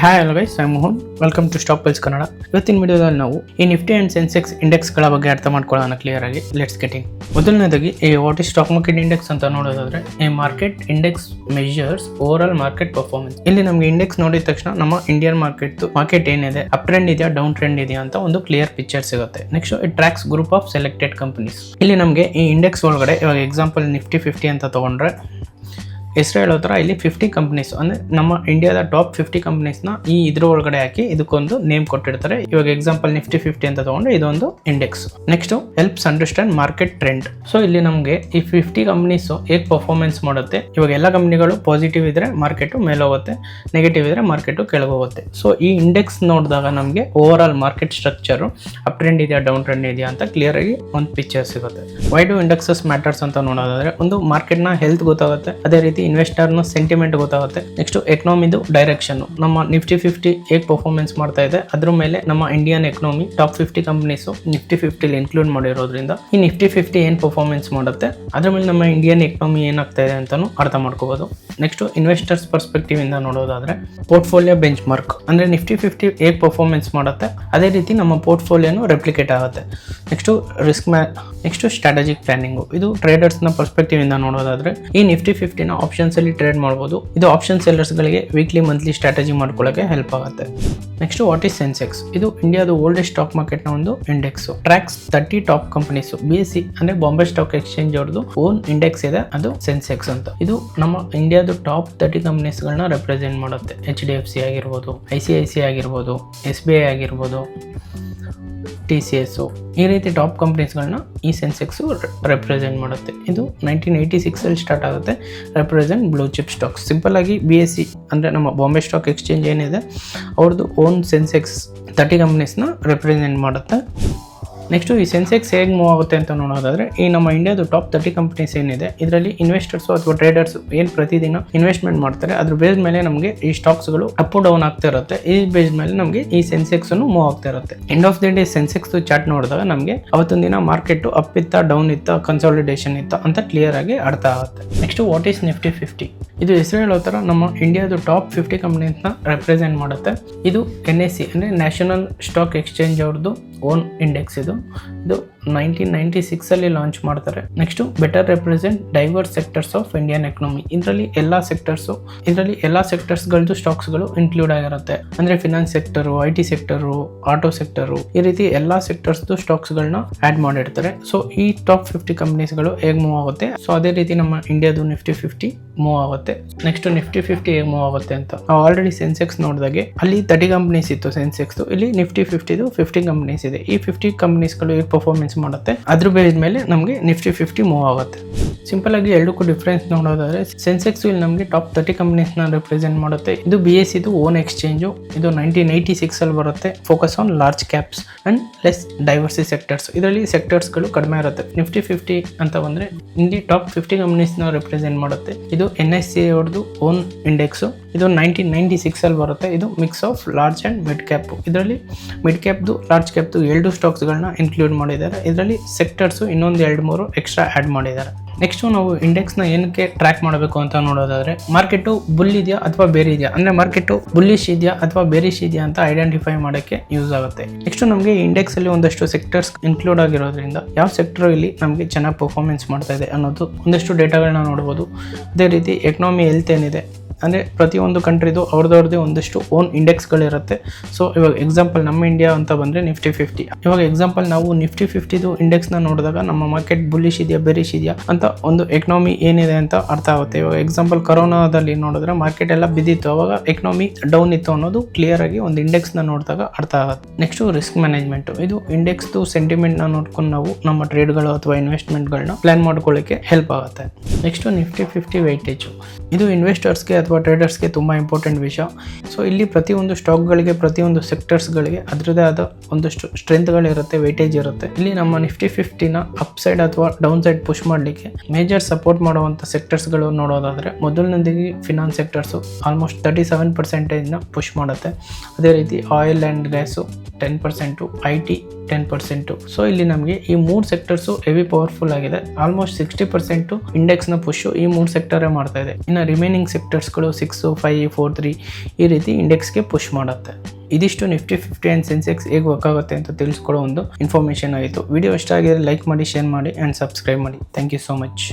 Hi hello guys I Mohan welcome to stop pulse Kannada ಇವತ್ತಿನ ವಿಡಿಯೋದಲ್ಲಿ ನಾವು ಈ ನಿಫ್ಟಿ ಅಂಡ್ ಸೆನ್ಸೆಕ್ಸ್ ಇಂಡೆಕ್ಸ್ಗಳ ಬಗ್ಗೆ ಅರ್ಥ ಮಾಡ್ಕೊಳ್ಳೋಣ ಕ್ಲಿಯರ್ ಆಗಿ. ಲೆಟ್ಸ್ ಗೆಟಿಂಗ್ ಮೊದಲನೇದಾಗಿ ಈ what is stock market index ಅಂತ ನೋಡೋದಾದ್ರೆ ಈ market index measures over all market performance ಇಲ್ಲಿ ನಮಗೆ ಇಂಡೆಕ್ಸ್ ನೋಡಿದ ತಕ್ಷಣ ನಮ್ಮ ಇಂಡಿಯನ್ ಮಾರ್ಕೆಟ್ ಮಾರ್ಕೆಟ್ ಏನಿದೆ ಅಪ್ ಟ್ರೆಂಡ್ ಇದೆಯಾ ಡೌನ್ ಟ್ರೆಂಡ್ ಇದೆಯಾ ಅಂತ ಒಂದು ಕ್ಲಿಯರ್ ಪಿಕ್ಚರ್ ಸಿಗುತ್ತೆ. Next it tracks group of selected companies ಇಲ್ಲಿ ನಮಗೆ ಈ ಇಂಡೆಕ್ಸ್ ಒಳಗಡೆ ಇವಾಗ ಎಕ್ಸಾಂಪಲ್ ನಿಫ್ಟಿ ಫಿಫ್ಟಿ ಅಂತ ತಗೊಂಡ್ರೆ ಹೇಳೋ ಥರ ಇಲ್ಲಿ ಫಿಫ್ಟಿ ಕಂಪ್ನೀಸ್ ಅಂದರೆ ನಮ್ಮ ಇಂಡಿಯಾದ ಟಾಪ್ ಫಿಫ್ಟಿ ಕಂಪ್ನೀಸ್ನ ಈ ಇದ್ರ ಒಳಗಡೆ ಹಾಕಿ ಇದಕ್ಕೊಂದು ನೇಮ್ ಕೊಟ್ಟಿರ್ತಾರೆ. ಇವಾಗ ಎಕ್ಸಾಂಪಲ್ ನಿಫ್ಟಿ ಫಿಫ್ಟಿ ಅಂತ ತಗೊಂಡ್ರೆ ಇದೊಂದು index next helps understand market trend so ಇಲ್ಲಿ ನಮಗೆ ಈ ಫಿಫ್ಟಿ ಕಂಪ್ನೀಸ್ ಹೇಗೆ ಪರ್ಫಾರ್ಮೆನ್ಸ್ ಮಾಡುತ್ತೆ? ಇವಾಗ ಎಲ್ಲ ಕಂಪ್ನಿಗಳು ಪಾಸಿಟಿವ್ ಇದ್ರೆ ಮಾರ್ಕೆಟ್ ಮೇಲೆ ಹೋಗುತ್ತೆ ನೆಗೆಟಿವ್ ಇದ್ರೆ ಮಾರ್ಕೆಟ್ ಕೆಳಗೆ ಹೋಗುತ್ತೆ ಸೊ ಈ ಇಂಡೆಕ್ಸ್ ನೋಡಿದಾಗ ನಮಗೆ over all market structure up trend ಇದೆಯಾ ಡೌನ್ ಟ್ರೆಂಡ್ ಇದೆಯಾ ಅಂತ ಕ್ಲಿಯರ್ ಆಗಿ ಒಂದು ಪಿಕ್ಚರ್ ಸಿಗುತ್ತೆ. ವೈ ಡು ಇಂಡೆಕ್ಸಸ್ ಮ್ಯಾಟರ್ಸ್ ಅಂತ ನೋಡೋದಾದ್ರೆ, ಒಂದು ಮಾರ್ಕೆಟ್ನ ಹೆಲ್ತ್ ಗೊತ್ತಾಗುತ್ತೆ. ಅದೇ ರೀತಿ ಇನ್ವೆಸ್ಟರ್ನ ಸೆಂಟಿಮೆಂಟ್ ಗೊತ್ತಾಗುತ್ತೆ. ನೆಕ್ಸ್ಟ್ ಎಕನಾಮಿದು ಡೈರೆಕ್ಷನ್ ನಮ್ಮ ನಿಫ್ಟಿ ಫಿಫ್ಟಿ ಹೇಗೆ ಪರ್ಫಾರ್ಮೆನ್ಸ್ ಮಾಡ್ತಾ ಇದೆ? ಅದ್ರ ಮೇಲೆ ನಮ್ಮ Indian economy top fifty companies Nifty ಫಿಫ್ಟಿಲಿ include ಮಾಡಿರೋದ್ರಿಂದ ಈ ನಿಫ್ಟಿ ಫಿಫ್ಟಿ ಏನು ಪರ್ಫಾರ್ಮೆನ್ಸ್ ಮಾಡುತ್ತೆ? ಅದ್ರ ಮೇಲೆ ನಮ್ಮ ಇಂಡಿಯನ್ ಎಕನಾಮಿ ಏನಾಗ್ತಾ ಇದೆ ಅಂತಾನು ಅರ್ಥ ಮಾಡ್ಕೋಬಹುದು ನೆಕ್ಸ್ಟ್ ಇನ್ವೆಸ್ಟರ್ಸ್ ಪರ್ಸ್ಪೆಕ್ಟಿವ್ ಇಂದ ನೋಡೋದಾದ್ರೆ ಪೋರ್ಟ್ಫೋಲಿಯೋ ಬೆಂಚ್ ಮಾರ್ಕ್ ಅಂದ್ರೆ ನಿಫ್ಟಿ ಫಿಫ್ಟಿ ಹೇಗೆ ಪರ್ಫಾರ್ಮೆನ್ಸ್ ಮಾಡುತ್ತೆ? ಅದೇ ರೀತಿ ನಮ್ಮ ಪೋರ್ಟ್ಫೋಲಿಯೋನು ರೆಪ್ಲಿಕೇಟ್ ಆಗುತ್ತೆ. ನೆಕ್ಸ್ಟ್ ರಿಸ್ಕ್ ಮ್ಯಾ ನೆಕ್ಸ್ಟ್ ಸ್ಟ್ರಾಟಜಿಕ್ ಪ್ಲಾನಿಂಗು ಇದು ಟ್ರೇಡರ್ಸ್ನ ಪರ್ಸ್ಪೆಕ್ಟಿವ್ ಇಂದ ನೋಡೋದಾದ್ರೆ ಈ ನಿಫ್ಟಿ ಫಿಫ್ಟಿನ ಆಪ್ಷನ್ಸ್ ಅಲ್ಲಿ ಟ್ರೇಡ್ ಮಾಡ್ಬೋದು. ಇದು ಆಪ್ಷನ್ ಸೆಲ್ಲರ್ಸ್ಗಳಿಗೆ ವೀಕ್ಲಿ ಮಂತ್ಲಿ ಸ್ಟ್ರಾಟಜಿ ಮಾಡ್ಕೊಳ್ಳೋಕೆ ಹೆಲ್ಪ್ ಆಗುತ್ತೆ. ನೆಕ್ಸ್ಟ್ ವಾಟ್ ಈಸ್ ಸೆನ್ಸೆಕ್ಸ್ ಇದು ಇಂಡಿಯಾದ ಓಲ್ಡೆಸ್ಟ್ ಸ್ಟಾಕ್ ಮಾರ್ಕೆಟ್ನ ಒಂದು index tracks thirty top companies B S C ಅಂದ್ರೆ ಬಾಂಬೆ ಸ್ಟಾಕ್ ಎಕ್ಸ್ಚೇಂಜ್ ಅವ್ರದ್ದು ಓನ್ ಇಂಡೆಕ್ಸ್ ಇದೆ, ಅದು ಸೆನ್ಸೆಕ್ಸ್ ಅಂತ. ಇದು ನಮ್ಮ ಇಂಡಿಯಾದ ಟಾಪ್ ತರ್ಟಿ ಕಂಪನೀಸ್ಗಳನ್ನ ರೆಪ್ರೆಸೆಂಟ್ ಮಾಡುತ್ತೆ. ಎಚ್ ಡಿ ಎಫ್ ಸಿ ಆಗಿರ್ಬೋದು ಐ ಸಿ ಐ ಸಿ ಆಗಿರ್ಬೋದು ಎಸ್ ಬಿ ಐ ಆಗಿರ್ಬೋದು. ಟಿ ಸಿ ಎಸ್ಸು ಈ ರೀತಿ ಟಾಪ್ ಕಂಪ್ನೀಸ್ಗಳನ್ನ ಈ ಸೆನ್ಸೆಕ್ಸು ರೆಪ್ರೆಸೆಂಟ್ ಮಾಡುತ್ತೆ. ಇದು ನೈನ್ಟೀನ್ ಏಯ್ಟಿ ಸಿಕ್ಸಲ್ಲಿ ಸ್ಟಾರ್ಟ್ ಆಗುತ್ತೆ. Represent blue chip stocks simple ಆಗಿ ಬಿ ಎಸ್ ಸಿ ಅಂದರೆ ನಮ್ಮ ಬಾಂಬೆ ಸ್ಟಾಕ್ ಎಕ್ಸ್ಚೇಂಜ್ ಏನಿದೆ ಅವ್ರದ್ದು ಓನ್ ಸೆನ್ಸೆಕ್ಸ್ ತರ್ಟಿ ಕಂಪ್ನೀಸ್ನ ರೆಪ್ರೆಸೆಂಟ್ ಮಾಡುತ್ತೆ. ನೆಕ್ಸ್ಟು ಈ ಸೆನ್ಸೆಕ್ಸ್ ಹೇಗೆ ಮೂವ್ ಆಗುತ್ತೆ ಅಂತ ನೋಡೋದಾದ್ರೆ, ಈ ನಮ್ಮ ಇಂಡಿಯಾದ ಟಾಪ್ ತರ್ಟಿ ಕಂಪ್ನೀಸ್ ಏನಿದೆ, ಇದರಲ್ಲಿ ಇನ್ವೆಸ್ಟರ್ಸು ಅಥವಾ ಟ್ರೇಡರ್ಸ್ ಏನು ಪ್ರತಿದಿನ ಇನ್ವೆಸ್ಟ್ಮೆಂಟ್ ಮಾಡ್ತಾರೆ, ಅದ್ರ ಬೇಸ್ ಮೇಲೆ ನಮಗೆ ಈ ಸ್ಟಾಕ್ಸ್ಗಳು ಅಪ್ ಡೌನ್ ಆಗ್ತಾ ಇರುತ್ತೆ. ಈ ಬೇಸ್ ಮೇಲೆ ನಮಗೆ ಈ ಸೆನ್ಸೆಕ್ಸ್ ಅನ್ನು ಮೂವ್ ಆಗ್ತಾ ಇರುತ್ತೆ. End of the day Sensex chart ನೋಡಿದಾಗ ನಮಗೆ ಅವತ್ತೊಂದು ದಿನ ಮಾರ್ಕೆಟ್ ಅಪ್ ಇತ್ತ ಡೌನ್ ಇತ್ತ ಕನ್ಸಾಲಿಡೇಷನ್ ಇತ್ತ ಅಂತ ಕ್ಲಿಯರ್ ಆಗಿ ಅರ್ಥ ಆಗುತ್ತೆ. Next what is Nifty fifty ಇದು ಹೆಸರು ಹೇಳೋ ಥರ ನಮ್ಮ ಇಂಡಿಯಾದ ಟಾಪ್ ಫಿಫ್ಟಿ ಕಂಪ್ನೀಸ್ನ ರೆಪ್ರೆಸೆಂಟ್ ಮಾಡುತ್ತೆ. ಇದು ಎನ್ ಎಸ್ ಸಿ ಅಂದರೆ ನ್ಯಾಷನಲ್ ಸ್ಟಾಕ್ ಎಕ್ಸ್ಚೇಂಜ್ ಅವ್ರದ್ದು ಓನ್ ಇಂಡೆಕ್ಸ್ ಇದು. ಇದು ನೈನ್ಟೀನ್ ನೈನ್ಟಿ ಸಿಕ್ಸಲ್ಲಿ ಲಾಂಚ್ ಮಾಡ್ತಾರೆ. Next better represent diverse sectors of Indian economy ಇದರಲ್ಲಿ ಎಲ್ಲ ಸೆಕ್ಟರ್ಸ್ ಇದರಲ್ಲಿ ಎಲ್ಲ ಸ್ಟಾಕ್ಸ್ಗಳು ಇನ್ಕ್ಲೂಡ್ ಆಗಿರುತ್ತೆ. ಅಂದ್ರೆ finance sector I T sector auto sector ಈ ರೀತಿ ಎಲ್ಲ ಸೆಕ್ಟರ್ಸ್ದು ಸ್ಟಾಕ್ಸ್ಗಳನ್ನ ಆಡ್ ಮಾಡಿರ್ತಾರೆ. ಸೊ ಈ ಟಾಪ್ ಫಿಫ್ಟಿ ಕಂಪ್ನೀಸ್ಗಳು ಹೇಗೆ ಮೂವ್ ಆಗುತ್ತೆ? ಸೊ ಅದೇ ರೀತಿ ನಮ್ಮ ಇಂಡಿಯಾದು ನಿಫ್ಟಿ ಫಿಫ್ಟಿ ಮೂವ್ ಆಗುತ್ತೆ. ನೆಕ್ಸ್ಟ್ ನಿಫ್ಟಿ ಫಿಫ್ಟಿ ಹೇಗೆ ಮೂವ್ ಆಗುತ್ತೆ ಅಂತ. ನಾವು ಆಲ್ರೆಡಿ ಸೆನ್ಸೆಕ್ಸ್ ನೋಡಿದಾಗ, ಅಲ್ಲಿ ತರ್ಟಿ ಕಂಪ್ನೀಸ್ ಇತ್ತು ಸೆನ್ಸೆಕ್ಸ್ ಇಲ್ಲಿ ನಿಫ್ಟಿ ಫಿಫ್ಟಿದು ಫಿಫ್ಟಿ ಕಂಪ್ನೀಸ್ ಇದೆ. ಈ ಫಿಫ್ಟಿ ಕಂಪ್ನೀಸ್ಗಳು ಪರ್ಫಾರ್ಮೆನ್ಸ್ ಮಾಡುತ್ತೆ. ಅದ್ರ ಬೇಸ್ ಮೇಲೆ ನಮಗೆ ನಿಫ್ಟಿ ಫಿಫ್ಟಿ ಮೂವ್ ಆಗುತ್ತೆ. ಸಿಂಪಲ್ ಆಗಿ ಎರಡಕ್ಕೂ ಡಿಫ್ರೆನ್ಸ್ ನೋಡೋದಾದ್ರೆ ಸೆನ್ಸೆಕ್ಸ್ ಇಲ್ಲಿ ನಮಗೆ ಟಾಪ್ ತರ್ಟಿ ನ ರಿಪ್ರೆಸೆಂಟ್ ಮಾಡುತ್ತೆ. ಇದು ಬಿ ಎಸ್ ಇದು ಓನ್ ಎಕ್ಸ್ಚೇಂಜು ಇದು ನೈನ್ಟೀನ್ ಏಯ್ಟಿ ಸಿಕ್ಸ್ ಅಲ್ಲಿ ಬರುತ್ತೆ. Focus on large caps and less diverse sectors ಇದರಲ್ಲಿ ಸೆಕ್ಟರ್ಸ್ಗಳು ಕಡಿಮೆ ಇರುತ್ತೆ. ನಿಫ್ಟಿ ಫಿಫ್ಟಿ ಅಂತ ಬಂದ್ರೆ, ಇಲ್ಲಿ ಟಾಪ್ ಫಿಫ್ಟಿ ಕಂಪ್ನೀಸ್ನ ರಿಪ್ರೆಸೆಂಟ್ ಮಾಡುತ್ತೆ. ಇದು ಎನ್ ಎಸ್ ಸಿ ಅವ್ರದ್ದು ಓನ್ ಇಂಡೆಕ್ಸು ಇದು ನೈನ್ಟೀನ್ ನೈಂಟಿ ಸಿಕ್ಸ್ ಅಲ್ಲಿ ಬರುತ್ತೆ. ಇದು mix of large and mid cap ಇದರಲ್ಲಿ ಮಿಡ್ ಕ್ಯಾಪ್ದು ಲಾರ್ಜ್ ಕ್ಯಾಪ್ದು ಎರಡು ಸ್ಟಾಕ್ಸ್ಗಳನ್ನ ಇನ್ಕ್ಲೂಡ್ ಮಾಡಿದ್ದಾರೆ. ಇದರಲ್ಲಿ ಸೆಕ್ಟರ್ಸು ಇನ್ನೊಂದು ಎರಡು ಮೂರು ಎಕ್ಸ್ಟ್ರಾ ಆ್ಯಡ್ ಮಾಡಿದ್ದಾರೆ. ನೆಕ್ಸ್ಟು ನಾವು ಇಂಡೆಕ್ಸ್ನ ಏನಕ್ಕೆ ಟ್ರ್ಯಾಕ್ ಮಾಡಬೇಕು ಅಂತ ನೋಡೋದಾದ್ರೆ ಮಾರ್ಕೆಟು ಬುಲ್ ಇದೆಯಾ ಅಥವಾ ಬೇರೆ ಇದೆಯಾ? ಅಂದರೆ ಮಾರ್ಕೆಟು ಬುಲ್ಲಿಶ್ ಇದೆಯಾ ಅಥವಾ ಬೇರಿಶ್ ಇದೆಯಾ ಅಂತ ಐಡೆಂಟಿಫೈ ಮಾಡೋಕ್ಕೆ ಯೂಸ್ ಆಗುತ್ತೆ. ನೆಕ್ಸ್ಟು ನಮಗೆ ಇಂಡೆಕ್ಸ್ ಅಲ್ಲಿ ಒಂದಷ್ಟು ಸೆಕ್ಟರ್ಸ್ ಇನ್ಕ್ಲೂಡ್ ಆಗಿರೋದ್ರಿಂದ ಯಾವ ಸೆಕ್ಟರ್ ಇಲ್ಲಿ ನಮಗೆ ಚೆನ್ನಾಗಿ ಪರ್ಫಾರ್ಮೆನ್ಸ್ ಮಾಡ್ತಾ ಇದೆ ಅನ್ನೋದು ಒಂದಷ್ಟು ಡೇಟಾಗಳನ್ನ ನೋಡ್ಬೋದು. ಅದೇ ರೀತಿ ಎಕನಾಮಿ ಹೆಲ್ತ್ ಏನಿದೆ ಅಂದರೆ ಪ್ರತಿಯೊಂದು ಕಂಟ್ರಿದು ಅವ್ರದ್ದವ್ರದ್ದೇ ಒಂದಷ್ಟು ಓನ್ ಇಂಡೆಕ್ಸ್ಗಳಿರುತ್ತೆ ಸೊ ಇವಾಗ ಎಕ್ಸಾಂಪಲ್ ನಮ್ಮ ಇಂಡಿಯಾ ಅಂತ ಬಂದರೆ ನಿಫ್ಟಿ ಫಿಫ್ಟಿ ಇವಾಗ ಎಕ್ಸಾಂಪಲ್ ನಾವು ನಿಫ್ಟಿ ಫಿಫ್ಟಿದು ಇಂಡೆಕ್ಸ್ನ ನೋಡಿದಾಗ ನಮ್ಮ ಮಾರ್ಕೆಟ್ ಬುಲ್ಲಿಶ್ ಇದೆಯಾ ಬೆರಿಶ್ ಇದೆಯಾ ಅಂತ ಒಂದು ಎಕನಾಮಿ ಏನಿದೆ ಅಂತ ಅರ್ಥ ಆಗುತ್ತೆ. ಇವಾಗ ಎಕ್ಸಾಂಪಲ್ ಕರೋನಾದಲ್ಲಿ ನೋಡಿದ್ರೆ ಮಾರ್ಕೆಟ್ ಎಲ್ಲ ಬಿದ್ದಿತ್ತು. ಅವಾಗ ಎಕನಾಮಿ ಡೌನ್ ಇತ್ತು ಅನ್ನೋದು ಕ್ಲಿಯರ್ ಆಗಿ ಒಂದು ಇಂಡೆಕ್ಸ್ನ ನೋಡಿದಾಗ ಅರ್ಥ ಆಗುತ್ತೆ. ನೆಕ್ಸ್ಟು ರಿಸ್ಕ್ ಮ್ಯಾನೇಜ್ಮೆಂಟು ಇದು ಇಂಡೆಕ್ಸ್ದು ಸೆಂಟಿಮೆಂಟ್ನ ನೋಡ್ಕೊಂಡು ನಾವು ನಮ್ಮ ಟ್ರೇಡ್ಗಳು ಅಥವಾ ಇನ್ವೆಸ್ಟ್ಮೆಂಟ್ಗಳನ್ನ ಪ್ಲಾನ್ ಮಾಡ್ಕೊಳ್ಳಿಕ್ಕೆ ಹೆಲ್ಪ್ ಆಗುತ್ತೆ. ನೆಕ್ಸ್ಟು ನಿಫ್ಟಿ ಫಿಫ್ಟಿ ವೆಯ್ಟೇಜು ಇದು ಇನ್ವೆಸ್ಟರ್ಸ್ಗೆ ಅಥವಾ ಟ್ರೇಡರ್ಸ್ಗೆ ತುಂಬ ಇಂಪಾರ್ಟೆಂಟ್ ವಿಷಯ. ಸೊ ಇಲ್ಲಿ ಪ್ರತಿಯೊಂದು ಸ್ಟಾಕ್ಗಳಿಗೆ ಪ್ರತಿಯೊಂದು ಸೆಕ್ಟರ್ಸ್ಗಳಿಗೆ ಅದರದೇ ಆದ ಒಂದಷ್ಟು ಸ್ಟ್ರೆಂತ್ಗಳಿರುತ್ತೆ ವೈಟೇಜ್ ಇರುತ್ತೆ. ಇಲ್ಲಿ ನಮ್ಮ ನಿಫ್ಟಿ ಫಿಫ್ಟಿನ ಅಪ್ ಸೈಡ್ ಅಥವಾ ಡೌನ್ ಸೈಡ್ ಪುಷ್ ಮಾಡಲಿಕ್ಕೆ ಮೇಜರ್ ಸಪೋರ್ಟ್ ಮಾಡುವಂಥ ಸೆಕ್ಟರ್ಸ್ಗಳು ನೋಡೋದಾದರೆ, ಮೊದಲನೇದಾಗಿ finance sectors almost thirty seven ಪರ್ಸೆಂಟೇಜ್ನ push ಮಾಡುತ್ತೆ. ಅದೇ ರೀತಿ oil and gas ten percent I T ten percent so ಇಲ್ಲಿ ನಮಗೆ ಈ ಮೂರು ಸೆಕ್ಟರ್ಸು ಹೆವಿ ಪವರ್ಫುಲ್ ಆಗಿದೆ. ಆಲ್ಮೋಸ್ಟ್ ಸಿಕ್ಸ್ಟಿ ಪರ್ಸೆಂಟು ಇಂಡೆಕ್ಸ್ನ ಪುಷ್ ಈ ಮೂರು ಸೆಕ್ಟರೇ ಮಾಡ್ತಾ ಇದೆ. ಇನ್ನು ರಿಮೈನಿಂಗ್ ಸೆಕ್ಟರ್ಸ್ಗಳು ಸಿಕ್ಸ್ ಫೈವ್ ಫೋರ್ ತ್ರೀ ಈ ರೀತಿ ಇಂಡೆಕ್ಸ್ಗೆ ಪುಷ್ ಮಾಡುತ್ತೆ. ಇದಿಷ್ಟು ನಿಫ್ಟಿ ಫಿಫ್ಟಿ ಆ್ಯಂಡ್ ಸೆನ್ಸೆಕ್ಸ್ ಹೇಗೆ ವರ್ಕ್ ಆಗುತ್ತೆ ಅಂತ ತಿಳಿಸ್ಕೊಡೋ ಒಂದು ಇನ್ಫಾರ್ಮೇಷನ್ ಆಯಿತು. ವಿಡಿಯೋ ಇಷ್ಟ ಆಗಿದ್ರೆ ಲೈಕ್ ಮಾಡಿ ಶೇರ್ ಮಾಡಿ ಆ್ಯಂಡ್ ಸಬ್ಸ್ಕ್ರೈಬ್ ಮಾಡಿ. Thank you so much